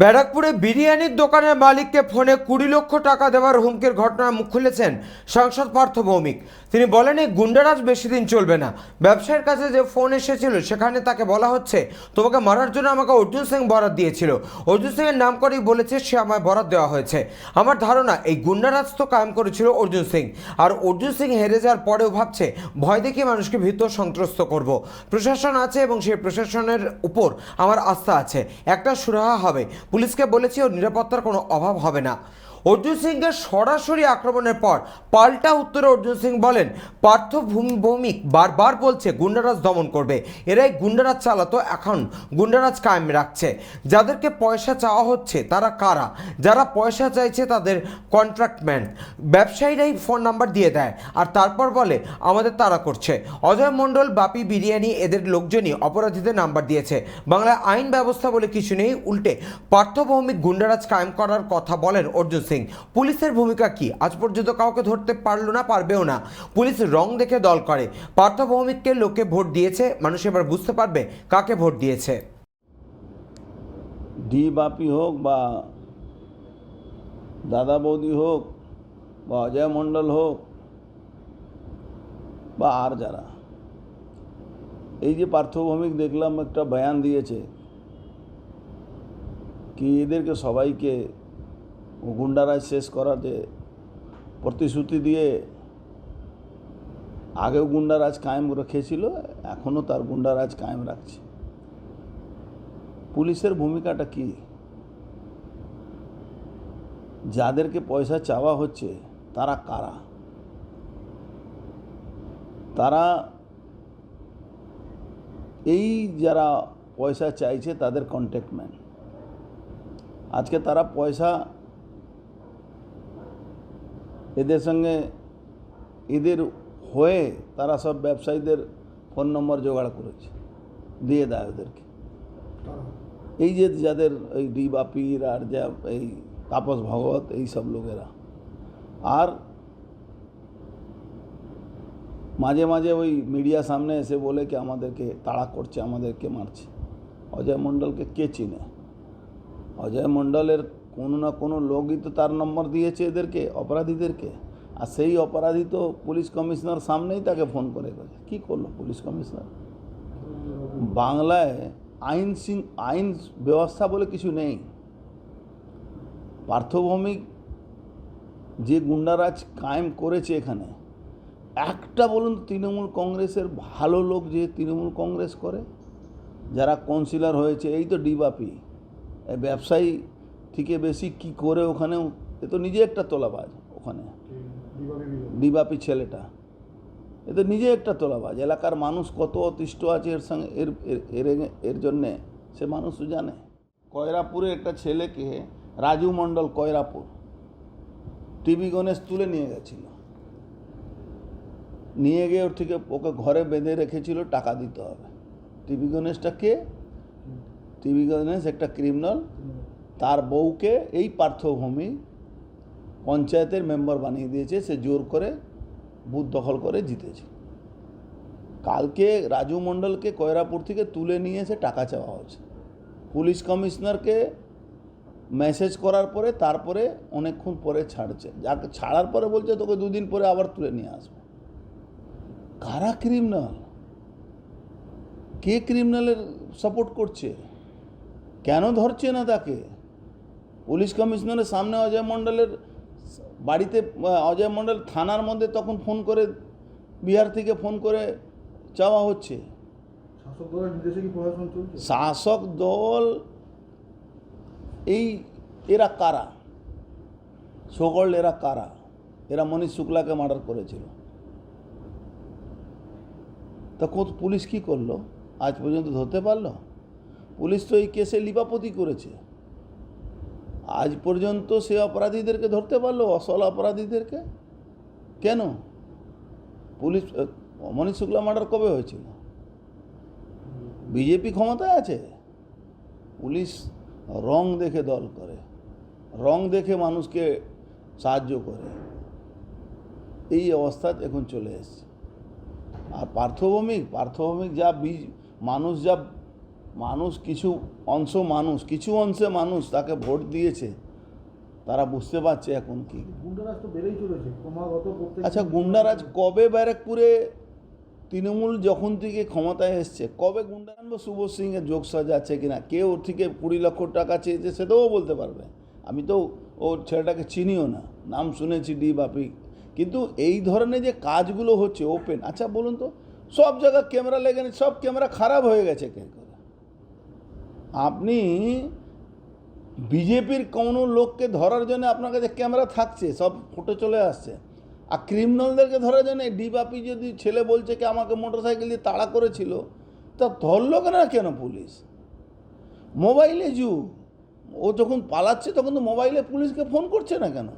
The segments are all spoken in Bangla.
ব্যারাকপুরে বিরিয়ানির দোকানের মালিককে ফোনে কুড়ি লক্ষ টাকা দেওয়ার হুমকির ঘটনা মুখ খুলেছেন সাংসদ পার্থ ভৌমিক। তিনি বলেন, এই গুন্ডারাজ বেশি দিন চলবে না। ব্যবসায়ীর কাছে যে ফোন এসেছিল, সেখানে তাকে বলা হচ্ছে, তোমাকে মারার জন্য আমাকে অর্জুন সিং বরাদ দিয়েছিল। অর্জুন সিংয়ের নাম করেই বলেছে, সে আমায় বরাদ দেওয়া হয়েছে। আমার ধারণা, এই গুন্ডারাজ তো কায়েম করেছিল অর্জুন সিং। আর অর্জুন সিং হেরে যাওয়ার পরেও ভাবছে, ভয় দেখিয়ে মানুষকে ভীত সন্ত্রস্ত করব। প্রশাসন আছে এবং সেই প্রশাসনের উপর আমার আস্থা আছে। একটা সুরাহা হবে। পুলিশকে বলেছি ওর নিরাপত্তার কোনো অভাব হবে না। অর্জুন সিংকে সরাসরি আক্রমণের পর পাল্টা উত্তরে অর্জুন সিং বলেন, পার্থ ভূমি, ভৌমিক বারবার বলছে গুন্ডারাজ দমন করবে। এরাই গুন্ডারাজ চালাতো এখন। গুন্ডারাজ কায়েম রাখছে। যাদেরকে পয়সা চাওয়া হচ্ছে তারা কারা? যারা পয়সা চাইছে তাদের কন্ট্রাক্টম্যান। ব্যবসায়ীরাই ফোন নাম্বার দিয়ে দেয় আর তারপর বলে, আমাদের তারা করছে। অজয় মণ্ডল, বাপি বিরিয়ানি এদের লোকজনই অপরাধীদের নাম্বার দিয়েছে। বাংলায় আইন ব্যবস্থা বলে কিছু নেই। উল্টে পার্থভৌমিক গুন্ডারাজ কায়েম করার কথা বলেন অর্জুন সিং। পুলিশের ভূমিকা কি? আজ পর্যন্ত কাউকে ধরতে পারল না, পারবেও না। পুলিশ রং দেখে দল করে। পার্থভৌমিককে লোকে ভোট দিয়েছে, মানুষ এবার বুঝতে পারবে কাকে ভোট দিয়েছে। ডি বাপি হোক বা দাদা বৌদি হোক বা অজয় মণ্ডল হোক বা আর যারা। এই যে পার্থভৌমিক দেখলাম একটা বয়ান দিয়েছে, কি এদেরকে সবাইকে গুন্ডারাজ শেষ করাতে প্রতিশ্রুতি দিয়ে আগেও গুন্ডারাজ কায়েম রেখেছিল, এখনও তার গুন্ডারাজ কায়েম রাখছে। পুলিশের ভূমিকাটা কি? যাদেরকে পয়সা চাওয়া হচ্ছে, তারা কারা? তারা এই যারা পয়সা চাইছে, তাদের কন্ট্যাক্টম্যান আজকে তারা পয়সা এদের সঙ্গে এদের হয়ে তারা সব ব্যবসায়ীদের ফোন নম্বর জোগাড় করেছে, দিয়ে দেয় ওদেরকে। এই যে যাদের এই ডি বাপির আর যা এই তাপস ভগবত এই সব লোকেরা। আর মাঝে মাঝে ওই মিডিয়া সামনে এসে বলে কি, আমাদেরকে তাড়া করছে, আমাদেরকে মারছে। অজয় মণ্ডলকে কে চিনে? অজয় মণ্ডলের কোনো না কোনো লোকই তো তার নম্বর দিয়েছে এদেরকে, অপরাধীদেরকে। আর সেই অপরাধী তো পুলিশ কমিশনার সামনেই তাকে ফোন করে গেছে কী করল পুলিশ কমিশনার? বাংলায় আইন শৃং- আইন ব্যবস্থা বলে কিছু নেই। পার্থভৌমিক যে গুন্ডারাজ কায়েম করেছে এখানে, একটা বলুন তৃণমূল কংগ্রেসের ভালো লোক যে তৃণমূল কংগ্রেস করে, যারা কাউন্সিলর হয়েছে, এই তো ডিবাপি ব্যবসায়ী থেকে বেশি কি করে ওখানে, এ তো নিজে একটা তোলাবাজ ওখানে। ডিবাপি ছেলেটা। এ তো নিজে একটা তোলাবাজ। এলাকার মানুষ কত অতিষ্ঠ আছে এর সঙ্গে, এর, এর- এর জন্যে, সে মানুষ জানে। কয়রাপুরে একটা ছেলেকে রাজু মণ্ডল কয়রাপুর টিভি গণেশ তুলে নিয়ে গেছিল। নিয়ে গিয়ে ওর থেকে ওকে ঘরে বেঁধে রেখেছিল, টাকা দিতে হবে। টিভি গণেশটা কে? টিভি গণেশ, একটা ক্রিমিনাল তার বউকে এই পার্থভূমি পঞ্চায়েতের মেম্বার বানিয়ে দিয়েছে, সে জোর করে বুথ দখল করে জিতেছে। কালকে রাজু মণ্ডলকে কয়রাপুর থেকে তুলে নিয়ে এসে টাকা চাওয়া হয়েছে। পুলিশ কমিশনারকে মেসেজ করার পরে, তারপরে অনেকক্ষণ পরে ছাড়ছে। যাকে, ছাড়ার পরে বলছে, তোকে দুদিন পরে আবার তুলে নিয়ে আসব। কারা ক্রিমিনাল কে ক্রিমিনালের সাপোর্ট করছে? কেন ধরছে না তাকে? পুলিশ কমিশনারের সামনে অজয় মণ্ডলের বাড়িতে অজয় মণ্ডল থানার মধ্যে তখন ফোন করে বিহার থেকে ফোন করে চাওয়া হচ্ছে। শাসক দল এই এরা কারা? সকল এরা কারা? এরা মনীষ শুক্লাকে মার্ডার করেছিল। তা কত পুলিশ কি করল? আজ পর্যন্ত ধরতে পারল? পুলিশ তো এই কেসে লিপাপতি করেছে। আজ পর্যন্ত সে অপরাধীদেরকে ধরতে পারল, অসল অপরাধীদেরকে? কেন? পুলিশ মনীষ শুক্লা মার্ডার কবে হয়েছিল? বিজেপি ক্ষমতায় আছে? পুলিশ রং দেখে দল করে, রং দেখে মানুষকে সাহায্য করে। এই অবস্থা এখন চলে এসছে। আর পার্থভৌমিক পার্থভৌমিক যা বীজ মানুষ যা মানুষ কিছু অংশ মানুষ কিছু অংশে মানুষ তাকে ভোট দিয়েছে তারা বুঝতে পারছে এখন কি। গুন্ডারাজ তো বেড়েই চলেছে ক্রমাগত আচ্ছা গুন্ডারাজ কবে ব্যারাকপুরে তৃণমূল যখন থেকে ক্ষমতায় এসছে কবে গুন্ডা আনব শুভ সিংয়ের যোগ সাজাচ্ছে কিনা কে ওর থেকে কুড়ি লক্ষ টাকা চেয়েছে সেটাও বলতে পারবে। আমি তো ও ছেলেটাকে চিনিও না নাম শুনেছি ডি বাপি। কিন্তু এই ধরনের যে কাজগুলো হচ্ছে ওপেন আচ্ছা বলুন তো সব জায়গায় ক্যামেরা লেগে সব ক্যামেরা খারাপ হয়ে গেছে কে করে আপনি বিজেপির কোনো লোককে ধরার জন্য আপনার কাছে ক্যামেরা থাকছে, সব ফটো চলে আসছে। আর ক্রিমিনালদেরকে ধরার জন্য ডিবাপি যদি ছেলে বলছে কি আমাকে মোটরসাইকেল দিয়ে তাড়া করেছিল, তা ধরলো কেন কেন পুলিশ? মোবাইলে যুগ ও যখন পালাচ্ছে তখন তো মোবাইলে পুলিশকে ফোন করছে না কেন?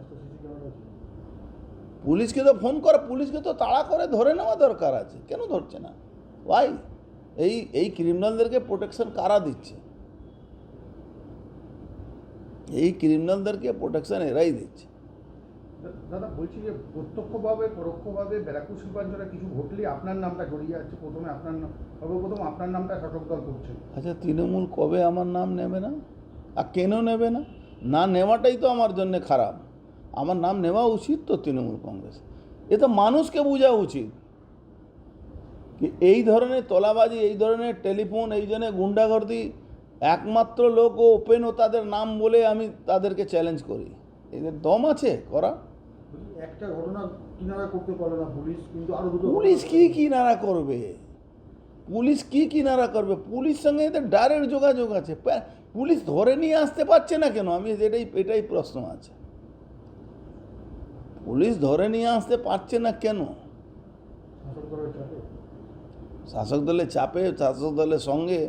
পুলিশকে তো ফোন করে, পুলিশকে তো তাড়া করে ধরে নেওয়া দরকার আছে। কেন ধরছে না? ভাই এই এই ক্রিমিনালদেরকে প্রোটেকশন কারা দিচ্ছে? এই ক্রিমিনালদেরকে প্রোটেকশন এরাই দিচ্ছে। দাদা বলছি যে প্রত্যক্ষভাবে পরোক্ষভাবে ব্যারাকপুর শিল্পাঞ্চলে কিছু ঘটলে আপনার নামটা জড়িয়ে আছে প্রথমে আপনার সর্বপ্রথম আপনার নামটা শাসক দল করছে। আচ্ছা তৃণমূল কবে আমার নাম নেবে না? আর কেন নেবে না? না নেওয়াটাই তো আমার জন্য খারাপ। আমার নাম নেওয়া উচিত তো তৃণমূল কংগ্রেস। এ তো মানুষকে বোঝা উচিত। এই ধরনের তোলাবাজি এই ধরনের টেলিফোন এই ধরনের গুন্ডাগর্দি একমাত্র লোক ও ওপেন ও তাদের নাম বলে আমি তাদেরকে চ্যালেঞ্জ করি। এদের দম আছে? করা? একটা ঘটনা কিনারা করতে পারল না পুলিশ কিন্তু আরও পুলিশ কি কিনারা করবে? পুলিশ কি কিনারা করবে? পুলিশ সঙ্গে এদের ডাইরেক্ট যোগাযোগ আছে। পুলিশ ধরে নিয়ে আসতে পারছে না কেন? আমি এটাই এটাই প্রশ্ন আছে। পুলিশ ধরে নিয়ে আসতে পারছে না কেন? শাসক দলের চাপে শাসক দলের সঙ্গে